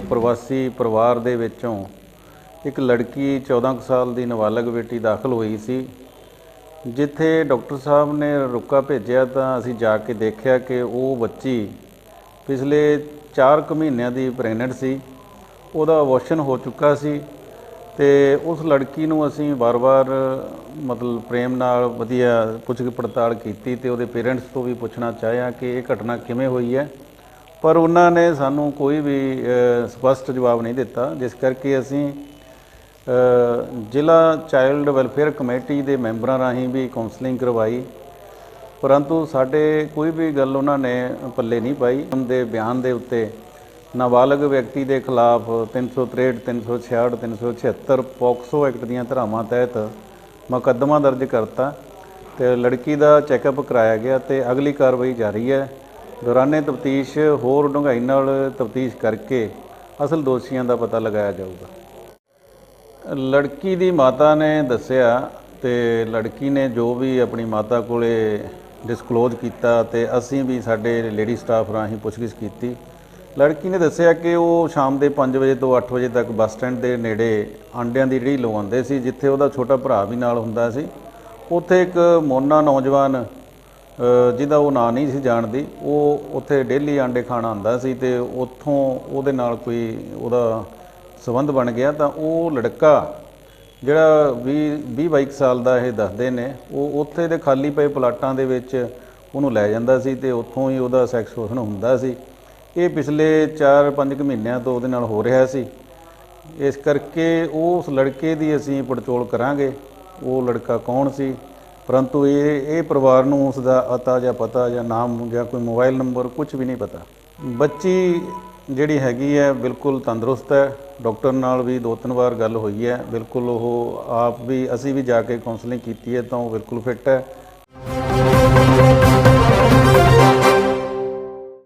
ਪ੍ਰਵਾਸੀ ਪਰਿਵਾਰ ਦੇ ਵਿੱਚੋਂ ਇੱਕ ਲੜਕੀ 14 ਕੁ ਸਾਲ ਦੀ ਨਾਬਾਲਗ ਬੇਟੀ ਦਾਖਲ ਹੋਈ ਸੀ। ਜਿੱਥੇ ਡਾਕਟਰ ਸਾਹਿਬ ਨੇ ਰੁਕਾ ਭੇਜਿਆ ਤਾਂ ਅਸੀਂ ਜਾ ਕੇ ਦੇਖਿਆ ਕਿ ਉਹ ਬੱਚੀ ਪਿਛਲੇ 4 ਕੁ ਮਹੀਨਿਆਂ ਦੀ ਪ੍ਰੈਗਨੈਂਟ ਸੀ। ਉਹਦਾ ਅਬੋਰਸ਼ਨ ਹੋ ਚੁੱਕਾ ਸੀ ਤੇ ਉਸ ਲੜਕੀ ਨੂੰ ਅਸੀਂ ਵਾਰ-ਵਾਰ ਮਤਲਬ ਪ੍ਰੇਮ ਨਾਲ ਵਧੀਆ ਪੁੱਛ ਪੜਤਾਲ ਕੀਤੀ ਤੇ ਉਹਦੇ ਪੇਰੈਂਟਸ ਤੋਂ ਵੀ ਪੁੱਛਣਾ ਚਾਹਿਆ ਕਿ ਇਹ ਘਟਨਾ ਕਿਵੇਂ ਹੋਈ ਹੈ। ਪਰ ਉਹਨਾਂ ਨੇ ਸਾਨੂੰ ਕੋਈ ਵੀ ਅ, ਸਪਸ਼ਟ ਜਵਾਬ ਨਹੀਂ ਦਿੱਤਾ ਜਿਸ ਕਰਕੇ ਅਸੀਂ ਜ਼ਿਲ੍ਹਾ ਚਾਈਲਡ ਵੈਲਫੇਅਰ ਕਮੇਟੀ ਦੇ ਮੈਂਬਰਾਂ ਰਾਹੀਂ ਵੀ ਕਾਉਂਸਲਿੰਗ ਕਰਵਾਈ। ਪਰੰਤੂ ਸਾਡੇ ਕੋਈ ਵੀ ਗੱਲ ਉਹਨਾਂ ਨੇ ਪੱਲੇ ਨਹੀਂ ਪਾਈ। ਉਹਦੇ ਬਿਆਨ ਦੇ ਉੱਤੇ ਨਾਬਾਲਗ ਵਿਅਕਤੀ ਦੇ ਖਿਲਾਫ 363 366 376 ਪੋਕਸੋ ਐਕਟ ਦੀਆਂ ਧਾਰਾਵਾਂ ਤਹਿਤ ਮੁਕੱਦਮਾ ਦਰਜ ਕਰਤਾ ਤੇ ਲੜਕੀ ਦਾ ਚੈੱਕਅਪ ਕਰਾਇਆ ਗਿਆ ਤੇ ਅਗਲੀ ਕਾਰਵਾਈ ਜਾਰੀ ਹੈ। ਦੌਰਾਨੇ ਤਫਤੀਸ਼ ਹੋਰ ਡੂੰਘਾਈ ਨਾਲ ਤਫਤੀਸ਼ ਕਰਕੇ ਅਸਲ ਦੋਸ਼ੀਆਂ ਦਾ ਪਤਾ ਲਗਾਇਆ ਜਾਊਗਾ। ਲੜਕੀ ਦੀ ਮਾਤਾ ਨੇ ਦੱਸਿਆ ਤੇ ਲੜਕੀ ਨੇ ਜੋ ਵੀ ਆਪਣੀ ਮਾਤਾ ਕੋਲੇ ਡਿਸਕਲੋਜ਼ ਕੀਤਾ ਤੇ ਅਸੀਂ ਵੀ ਸਾਡੇ ਲੇਡੀ ਸਟਾਫ ਰਾਹੀਂ ਪੁੱਛਗਿੱਛ ਕੀਤੀ। ਲੜਕੀ ਨੇ ਦੱਸਿਆ ਕਿ ਉਹ ਸ਼ਾਮ ਦੇ 5 ਵਜੇ ਤੋਂ 8 ਵਜੇ ਤੱਕ ਬੱਸ ਸਟੈਂਡ ਦੇ ਨੇੜੇ ਆਂਡਿਆਂ ਦੀ ਰੇਹੜੀ ਲਵਾਉਂਦੇ ਸੀ, ਜਿੱਥੇ ਉਹਦਾ ਛੋਟਾ ਭਰਾ ਵੀ ਨਾਲ ਹੁੰਦਾ ਸੀ। ਉੱਥੇ ਇੱਕ ਮੋਨਾ ਨੌਜਵਾਨ ਜਿਹਦਾ ਉਹ ਨਾਂ ਨਹੀਂ ਸੀ ਜਾਣਦੀ, ਉਹ ਉੱਥੇ ਡੇਲੀ ਆਂਡੇ ਖਾਣ ਆਉਂਦਾ ਸੀ ਤੇ ਉੱਥੋਂ ਉਹਦੇ ਨਾਲ ਕੋਈ ਉਹਦਾ ਸਬੰਧ ਬਣ ਗਿਆ ਤਾਂ ਉਹ ਲੜਕਾ ਜਿਹੜਾ 20 20 22 ਸਾਲ ਦਾ ਇਹ ਦੱਸਦੇ ਨੇ, ਉਹ ਉੱਥੇ ਦੇ ਖਾਲੀ ਪਏ ਪਲਾਟਾਂ ਦੇ ਵਿੱਚ ਉਹਨੂੰ ਲੈ ਜਾਂਦਾ ਸੀ ਤੇ ਉੱਥੋਂ ਹੀ ਉਹਦਾ ਸੈਕਸ ਸ਼ੋਸ਼ਣ ਹੁੰਦਾ ਸੀ। ਇਹ ਪਿਛਲੇ 4-5 ਮਹੀਨਿਆਂ ਤੋਂ ਉਹਦੇ ਨਾਲ ਹੋ ਰਿਹਾ ਸੀ। ਇਸ ਕਰਕੇ ਉਸ ਲੜਕੇ ਦੀ ਅਸੀਂ ਪੜਚੋਲ ਕਰਾਂਗੇ, ਉਹ ਲੜਕਾ ਕੌਣ ਸੀ ਪਰੰਤੂ ਇਹ ਇਹ ਪਰਿਵਾਰ ਨੂੰ ਉਸ ਦਾ ਅਤਾ ਜਾਂ ਪਤਾ ਜਾਂ ਨਾਮ ਜਾਂ ਕੋਈ ਮੋਬਾਈਲ ਨੰਬਰ ਕੁਝ ਵੀ ਨਹੀਂ ਪਤਾ। ਬੱਚੀ ਜਿਹੜੀ ਹੈਗੀ ਹੈ, ਬਿਲਕੁਲ ਤੰਦਰੁਸਤ ਹੈ। ਡਾਕਟਰ ਨਾਲ ਵੀ ਦੋ ਤਿੰਨ ਵਾਰ ਗੱਲ ਹੋਈ ਹੈ। ਬਿਲਕੁਲ ਉਹ ਆਪ ਵੀ, ਅਸੀਂ ਵੀ ਜਾ ਕੇ ਕਾਉਂਸਲਿੰਗ ਕੀਤੀ ਹੈ ਤਾਂ ਉਹ ਬਿਲਕੁਲ ਫਿੱਟ ਹੈ।